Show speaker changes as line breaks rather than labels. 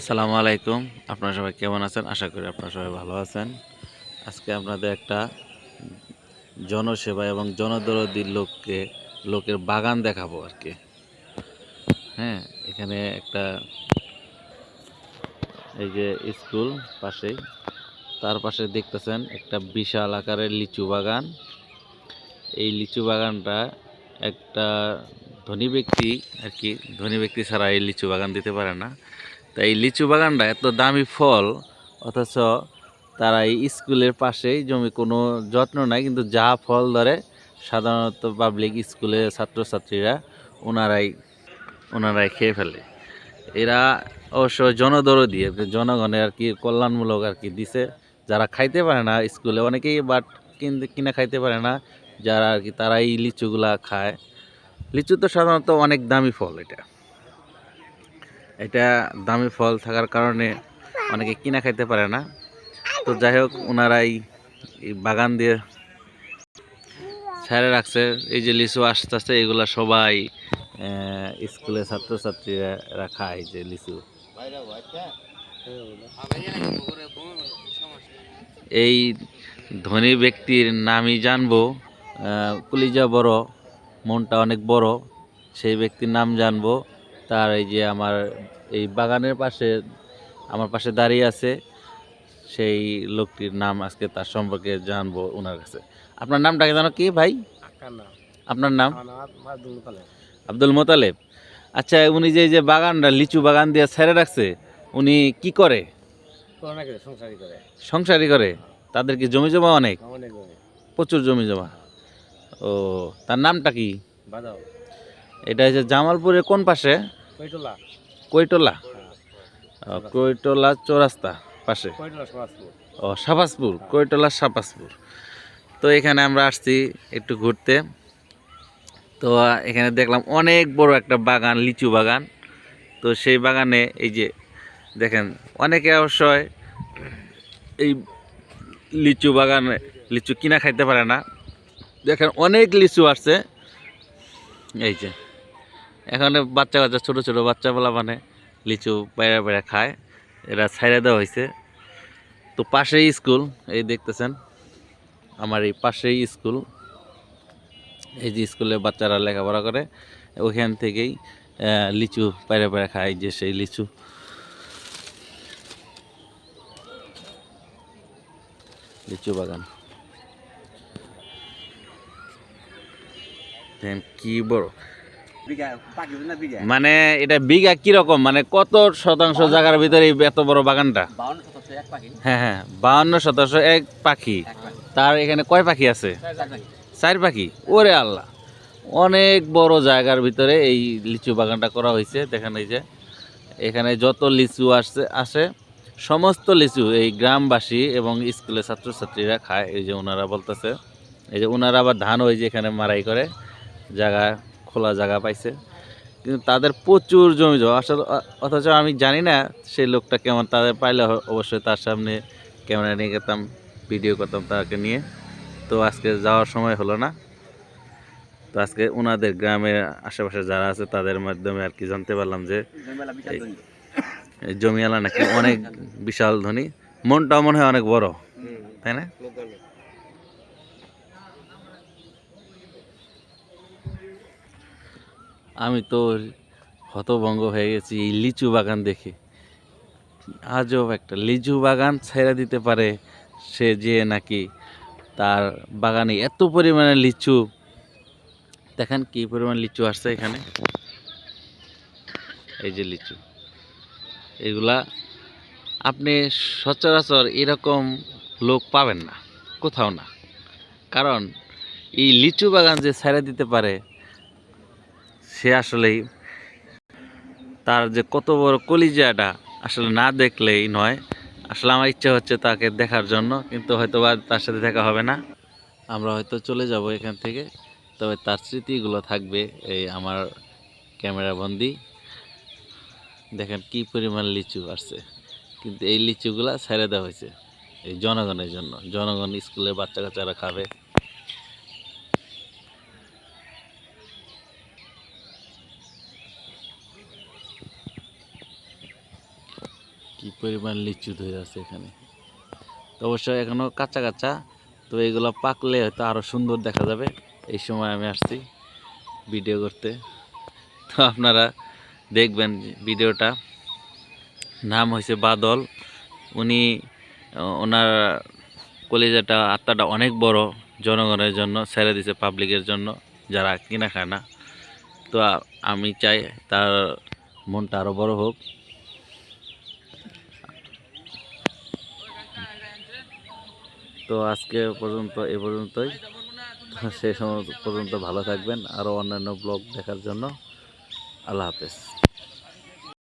আসসালামু আলাইকুম। আপনারা সবাই কেমন আছেন? আশা করি আপনারা সবাই ভালো আছেন। আজকে আপনাদের একটা জনসেবা এবং জনদরদি লোককে, লোকের বাগান দেখাবো আর কি। হ্যাঁ এখানে একটা এই যে স্কুল পাশেই, তার পাশে দেখতেছেন একটা বিশাল আকারের লিচু বাগান। এই লিচু বাগানটা একটা ধনী ব্যক্তি আর কি, ধনী ব্যক্তি ছাড়া এই লিচু বাগান দিতে পারে না। তাই এই লিচু বাগানটা এত দামি ফল অথচ তারা এই স্কুলের পাশেই জমি কোনো যত্ন নাই কিন্তু যা ফল ধরে সাধারণত পাবলিক স্কুলের ছাত্রছাত্রীরা ওনারাই ওনারাই খেয়ে ফেলে। এরা অবশ্য জনদরদি আর কি, জনগণের আর কি কল্যাণমূলক আর কি দিছে। যারা খাইতে পারে না স্কুলে অনেকেই বাট কিনতে কিনে খাইতে পারে না যারা আর কি তারা এই লিচুগুলা খায়। লিচু তো সাধারণত অনেক দামি ফল এটা। এটা দামি ফল থাকার কারণে অনেকে কিনা খাইতে পারে না। তো যাই হোক ওনারাই এই বাগান দিয়ে ছেড়ে রাখছে। এই যে লিচু আস্তে আস্তে এগুলা সবাই আহ, স্কুলের ছাত্রছাত্রীরা খায় যে লিচু। এই ধনী ব্যক্তির নামই জানব। কলিজা বড় মনটা অনেক বড়। সেই ব্যক্তির নাম জানব। তার এই যে আমার এই বাগানের পাশে আমার পাশে দাঁড়িয়ে আছে সেই লোকটির নাম আজকে তার সম্পর্কে জানব ওনার কাছে। আপনার নামটাকে জানো কি ভাই? আপনার নাম? আব্দুল মোতালেব। আচ্ছা উনি যে এই যে বাগানটা লিচু বাগান দিয়ে ছেড়ে রাখছে উনি কি করে?
সংসারী করে।
সংসারই করে? তাদের কি জমি জমা অনেক?
অনেক
প্রচুর জমি জমা। ও তার নামটা কি?
বাদাও
এটা হচ্ছে জামালপুরের কোন পাশে?
কৈটলা।
কৈটলা। কৈটলা চৌরাস্তা পাশে। ও সাপাসপুর কৈটলা সাপাসপুর তো এখানে আমরা আসছি একটু ঘুরতে। তো এখানে দেখলাম অনেক বড় একটা বাগান লিচু বাগান। তো সেই বাগানে এই যে দেখেন অনেকে অবশ্যই এই লিচু বাগানে লিচু কিনা খাইতে পারে না। দেখেন অনেক লিচু আসছে। এই যে। এখানে বাচ্চা বাচ্চা, ছোটো ছোটো বাচ্চা বলা মানে লিচু বাইরে বাইরে খায়। এরা ছাইড়া দেওয়া হয়েছে তো পাশেই স্কুল, এই দেখতেছেন, আমার এই পাশেই স্কুল। এই যে স্কুলে বাচ্চারা লেখাপড়া করে, ওইখান থেকেই লিচু পায়রা পায়রা খায় যে সেই লিচু। লিচু বাগান। দেখেন কি বড়। মানে এটা বিঘা কীরকম? মানে কত শতাংশ জায়গার ভিতরে এত বড় বাগানটা? হ্যাঁ হ্যাঁ বাউন্ন শতাংশ এক পাখি। তার এখানে কয় পাখি আছে?
চার পাখি।
চার পাখি? ওরে আল্লাহ। অনেক বড় জায়গার ভিতরে এই লিচু বাগানটা করা হয়েছে। দেখেন এই যে এখানে যত লিচু আসছে আসে সমস্ত লিচু এই গ্রামবাসী এবং স্কুলের ছাত্রছাত্রীরা খায়। এই যে ওনারা বলতেছে এই যে ওনারা আবার ধান ওই যে এখানে মারাই করে জায়গা খোলা জায়গা পাইছে। কিন্তু তাদের প্রচুর জমি জমা। আসলে অথচ আমি জানি না সেই লোকটা কেমন, তাদের পাইলে অবশ্যই তার সামনে ক্যামেরা নিয়ে গেতাম, ভিডিও করতাম তাকে নিয়ে। তো আজকে যাওয়ার সময় হলো না। তো আজকে ওনাদের গ্রামের আশেপাশে যারা আছে, তাদের মাধ্যমে আর কি জানতে পারলাম যে
জমিওয়ালা
নাকি অনেক বিশাল ধনী। মনটাও মনে হয় অনেক বড়, তাই না? আমি তো হতভঙ্গ হয়ে গেছি এই লিচু বাগান দেখে। আজব একটা লিচু বাগান ছেড়ে দিতে পারে সে যে নাকি তার বাগানে এত পরিমাণে লিচু। দেখেন কি পরিমাণ লিচু আসছে এখানে। এই যে লিচু। এগুলা আপনি সচরাচর এরকম লোক পাবেন না, কোথাও না। কারণ এই লিচু বাগান যে ছেড়ে দিতে পারে সে আসলেই তার যে কত বড় কলিজাটা আসলে না দেখলেই নয়। আসলে আমার ইচ্ছা হচ্ছে তাকে দেখার জন্য, কিন্তু হয়তো বা তার সাথে দেখা হবে না। আমরা হয়তো চলে যাব এখান থেকে, তবে তার স্মৃতিগুলো থাকবে এই আমার ক্যামেরা বন্দি দেখেন কি পরিমাণ লিচু আসছে। কিন্তু এই লিচুগুলা ছেড়ে দেওয়া হয়েছে এই জনগণের জন্য। জনগণ স্কুলে বাচ্চা কাচ্চারা খাবে কি পরিমাণ লিচু ধরে আছে এখানে। তো অবশ্যই এখনও কাঁচা কাঁচা, তো এগুলো পাকলে হয়তো আরও সুন্দর দেখা যাবে। এই সময় আমি আসছি ভিডিও করতে। তো আপনারা দেখবেন ভিডিওটা। নাম হয়েছে বাদল। উনি, ওনার কলেজাটা, আত্মাটা অনেক বড় জনগণের জন্য, ছেড়ে দিছে পাবলিকের জন্য, যারা কিনা খায় না তো আমি চাই তার মনটা আরও বড় হোক। তো আজকে পর্যন্ত, এ পর্যন্তই। সে সেই সময় পর্যন্ত ভালো থাকবেন, আরও অন্যান্য ব্লগ দেখার জন্য। আল্লাহ হাফেজ।